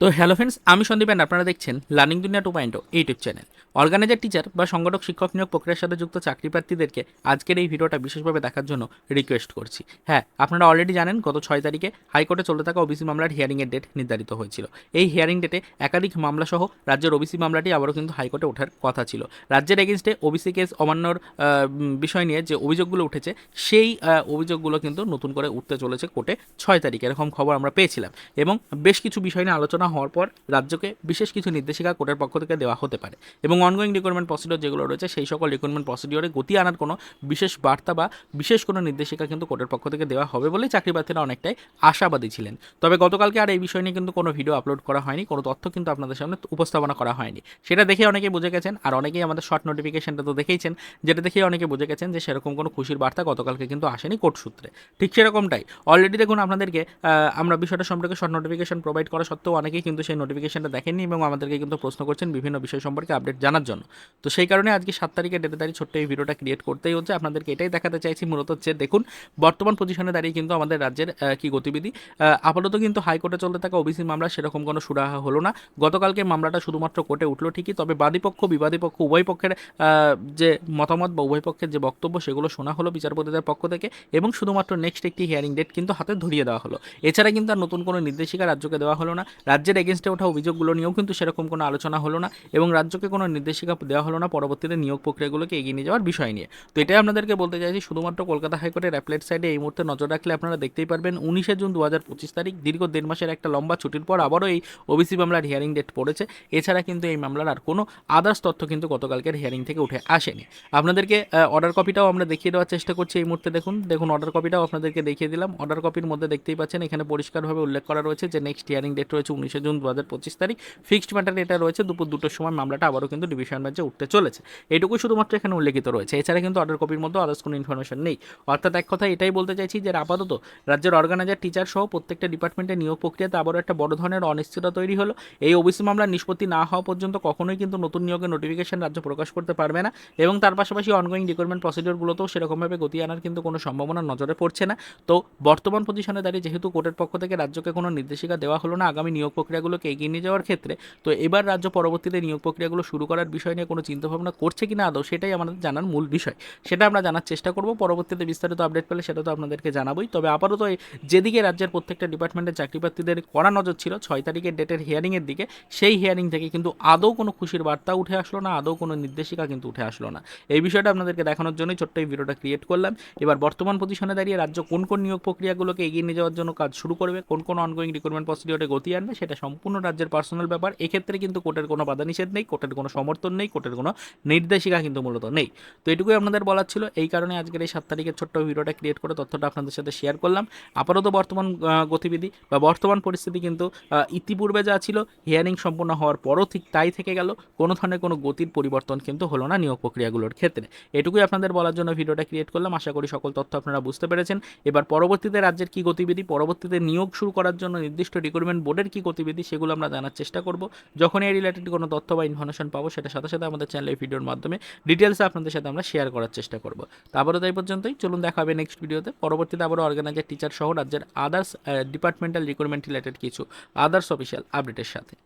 তো hello friends আমি Sandeep and আপনারা দেখছেন learning Duniya two point YouTube channel organiser teacher বা সংগঠক, শিক্ষক, নিয়োগ প্রক্রিয়ার সাথে যুক্ত চাকরি প্রার্থীদেরকে আজকের এই ভিডিওটা বিশেষভাবে দেখার জন্য রিকোয়েস্ট করছি। হ্যাঁ আপনারা অলরেডি জানেন, গত ছয় তারিখে হাইকোর্টে চলতে থাকা ওবিসি মামলার হিয়ারিংয়ের ডেট নির্ধারিত হয়েছিল। এই হিয়ারিং ডেটে একাধিক মামলা সহ রাজ্যের ওবিসি মামলাটি আবারও কিন্তু হাইকোর্টে ওঠার কথা ছিল। রাজ্যের এগেনস্টে ওবিসি কেস অমান্যর বিষয় নিয়ে যে অভিযোগগুলো উঠেছে, সেই অভিযোগগুলো কিন্তু নতুন করে উঠতে চলেছে কোর্টে ছয় তারিখ। এরকম খবর আমরা পেয়েছিলাম। এবং বেশ কিছু বিষয় নিয়ে আলোচনা হওয়ার পর রাজ্যকে বিশেষ কিছু নির্দেশিকা কোর্টের পক্ষ থেকে দেওয়া হতে পারে এবং অনগোয়িং রিক্রুটমেন্ট প্রসিডিওর যেগুলো রয়েছে, সেই সকল রিক্রুটমেন্ট প্রসিডিওরে গতি আনার কোনো বিশেষ বার্তা বা বিশেষ কোনো নির্দেশিকা কিন্তু কোর্টের পক্ষ থেকে দেওয়া হবে বলেই চাকরি প্রার্থীরা অনেকটাই আশাবাদী ছিলেন। তবে গতকালকে আর এই বিষয় নিয়ে কিন্তু কোনো ভিডিও আপলোড করা হয়নি, কোনো তথ্য কিন্তু আপনাদের সামনে উপস্থাপনা করা হয়নি। সেটা দেখে অনেকেই বুঝে গেছেন, আর অনেকেই আমাদের শর্ট নোটিফিকেশনটা তো দেখেইছেন, যেটা দেখেই অনেকে বুঝে গেছেন যে সেরকম কোনো খুশির বার্তা গতকালকে কিন্তু আসেনি কোর্ট সূত্রে। ঠিক সেরকমটাই। অলরেডি দেখুন, আপনাদেরকে আমরা বিষয়টা সম্পর্কে শর্ট নোটিফিকেশন প্রোভাইড করা সত্ত্বেও অনেকেই কিন্তু সেই নোটিফিকেশনটা দেখেননি এবং আমাদেরকে কিন্তু প্রশ্ন করছেন বিভিন্ন বিষয় সম্পর্কে আপডেট জানার জন্য। তো সেই কারণে আজকে সাত তারিখে ডেটে দাঁড়িয়ে ছোট্ট এই ভিডিওটা ক্রিয়েট করতেই হচ্ছে। আপনাদেরকে এটাই দেখাতে চাইছি মূলত যে দেখুন, বর্তমান পজিশনে দাঁড়িয়ে কিন্তু আমাদের রাজ্যের কি গতিবিধি? আপাতত কিন্তু হাইকোর্টে চলতে থাকা ওবিসি মামলা সেরকম কোনো সুরাহা হলো না। গতকালকে মামলাটা শুধুমাত্র কোর্টে উঠল ঠিকই, তবে বাদীপক্ষ বিবাদী পক্ষ উভয় পক্ষের যে মতামত বা উভয় পক্ষের যে বক্তব্য সেগুলো শোনা হলো বিচারপতিদের পক্ষ থেকে এবং শুধুমাত্র নেক্সট একটি হিয়ারিং ডেট কিন্তু হাতে ধরিয়ে দেওয়া হলো। এছাড়া কিন্তু আর নতুন কোনো নির্দেশিকা রাজ্যকে দেওয়া হলো না। রাজ্যের এগেনস্টে ওঠা অভিযোগগুলো নিয়েও কিন্তু সেরকম কোনো আলোচনা হলো না এবং রাজ্যকে কোনো নির্দেশিকা দেওয়া হলো না পরবর্তীতে নিয়োগ প্রক্রিয়াগুলোকে এগিয়ে নিয়ে যাওয়ার বিষয় নিয়ে। তো এটাই আপনাদেরকে বলতে চাইছি, শুধুমাত্র কলকাতা হাইকোর্টের অ্যাপলেট সাইডে এই মুহূর্তে নজর রাখলে আপনারা দেখতেই পারবেন, উনিশে জুন দু হাজার পঁচিশ তারিখ, দীর্ঘ দেড় মাসের একটা লম্বা ছুটির পর আবারও এই ওবিসি মামলার হিয়ারিং ডেট পড়েছে। এছাড়া কিন্তু এই মামলার আর কোনো আদার্স তথ্য কিন্তু গতকালকের হিয়ারিং থেকে উঠে আসেনি। আপনাদেরকে অর্ডার কপিটাও আমরা দেখিয়ে দেওয়ার চেষ্টা করছি এই মুহূর্তে, দেখুন দেখুন অর্ডার কপিটাও আপনাদেরকে দেখিয়ে দিলাম। অর্ডার কপির মধ্যে দেখতেই পাচ্ছেন, এখানে পরিষ্কারভাবে উল্লেখ করা রয়েছে যে নেক্সট হিয়ারিং ডেট রয়েছে উনিশে জুন দু হাজার পঁচিশ তারিখ। ফিক্সড ম্যাটার এটা রয়েছে, দুপুর দুটোর সময় মামলাটা আবারও কিন্তু ডিভিশন বেঞ্চে উঠতে চলেছে। এইটুকু শুধুমাত্র এখানে উল্লেখিত রয়েছে। এছাড়া কিন্তু অর্ডার কপির মধ্যে আদার্স কোনো ইনফরমেশন নেই। অর্থাৎ এক কথা এটাই বলতে চাইছি যে, আপাতত রাজ্যের অর্গানাইজার টিচার সহ প্রত্যেকটা ডিপার্টমেন্টের নিয়োগ প্রক্রিয়াতে আবারও একটা বড় ধরনের অনিশ্চয়তা তৈরি হলো। এই ওবিসি মামলার নিষ্পত্তি না হওয়া পর্যন্ত কখনোই কিন্তু নতুন নিয়োগের নোটিফিকেশন রাজ্য প্রকাশ করতে পারবে না। এবং তার পাশাপাশি অনগোয়িং রিক্রুটমেন্ট প্রসিডিওরগুলোতেও সেরকমভাবে গতি আনার কিন্তু কোনো সম্ভাবনা নজরে পড়ছে না। তো বর্তমান পজিশনে দাঁড়িয়ে যেহেতু কোর্টের পক্ষ থেকে রাজ্যকে কোনো নির্দেশিকা দেওয়া হলো না, আগামী নিয়োগ প্রক্রিয়াগুলোকে এগিয়ে নিয়ে যাওয়ার ক্ষেত্রে, তো এবার রাজ্য পরবর্তীতে নিয়োগ প্রক্রিয়াগুলো শুরু করার বিষয় নিয়ে কোনো চিন্তাভাবনা করছে কিনা আদৌ সেটাই আমাদের জানার মূল বিষয়। সেটা আমরা জানার চেষ্টা করব। পরবর্তীতে বিস্তারিত আপডেট পেলে সেটা তো আপনাদেরকে জানাবোই। তবে আপাতত যেদিকে রাজ্যের প্রত্যেকটা ডিপার্টমেন্টের চাকরি প্রার্থীদের কড়া নজর ছিল, ছয় তারিখের ডেটের হিয়ারিংয়ের দিকে, সেই হিয়ারিং থেকে কিন্তু আদৌ কোনো খুশির বার্তা উঠে আসলো না, আদৌ কোনো নির্দেশিকা কিন্তু উঠে আসলো না। এই বিষয়টা আপনাদেরকে দেখানোর জন্যই ছোট্ট এই ভিডিওটা ক্রিয়েট করলাম। এবার বর্তমান পজিশনে দাঁড়িয়ে রাজ্য কোন কোন নিয়োগ প্রক্রিয়াগুলোকে এগিয়ে নিয়ে যাওয়ার জন্য কাজ শুরু করবে, কোন কোন অনগোয়িং রিক্রুটমেন্ট প্রসিডিওরে গতি আনবে, সেটা সম্পূর্ণ রাজ্যের পার্সোনাল ব্যাপার। এক্ষেত্রে কিন্তু কোর্টের কোনো বাধা নিষেধ নেই, কোর্টের কোনো সমর্থন নেই, কোর্টের কোনো নির্দেশিকা কিন্তু মূলত নেই। তো এটুকুই আপনাদের বলার ছিল। এই কারণে আজকের এই সাত তারিখের ছোট্ট ভিডিওটা ক্রিয়েট করে তথ্যটা আপনাদের সাথে শেয়ার করলাম। আপাতত বর্তমান গতিবিধি বা বর্তমান পরিস্থিতি কিন্তু ইতিপূর্বে যা ছিল হিয়ারিং সম্পূর্ণ হওয়ার পরও ঠিক তাই থেকে গেল। কোনো ধরনের কোনো গতির পরিবর্তন কিন্তু হলো না নিয়োগ প্রক্রিয়াগুলোর ক্ষেত্রে। এটুকুই আপনাদের বলার জন্য ভিডিওটা ক্রিয়েট করলাম। আশা করি সকল তথ্য আপনারা বুঝতে পেরেছেন। এবার পরবর্তীতে রাজ্যের কী গতিবিধি, পরবর্তীতে নিয়োগ শুরু করার জন্য নির্দিষ্ট রিক্রুটমেন্ট বোর্ডের কী গতিবিধি সেগুলো আমরা জানার চেষ্টা করব। যখন এই রিলেটেড কোনো তথ্য বা ইনফরমেশন পাবো সেটা সাথে সাথে আমাদের চ্যানেলে ভিডিওর মাধ্যমে ডিটেলসে আপনাদের সাথে আমরা শেয়ার করার চেষ্টা করব। তারপরে তাই পর্যন্তই, চলুন দেখা হবে নেক্সট ভিডিওতে পরবর্তীতে আবারও অর্গানাইজার টিচার সহ রাজ্যের আদার্স ডিপার্টমেন্টাল রিক্রুটমেন্ট রিলেটেড কিছু আদার্স অফিসিয়াল আপডেটের সাথে।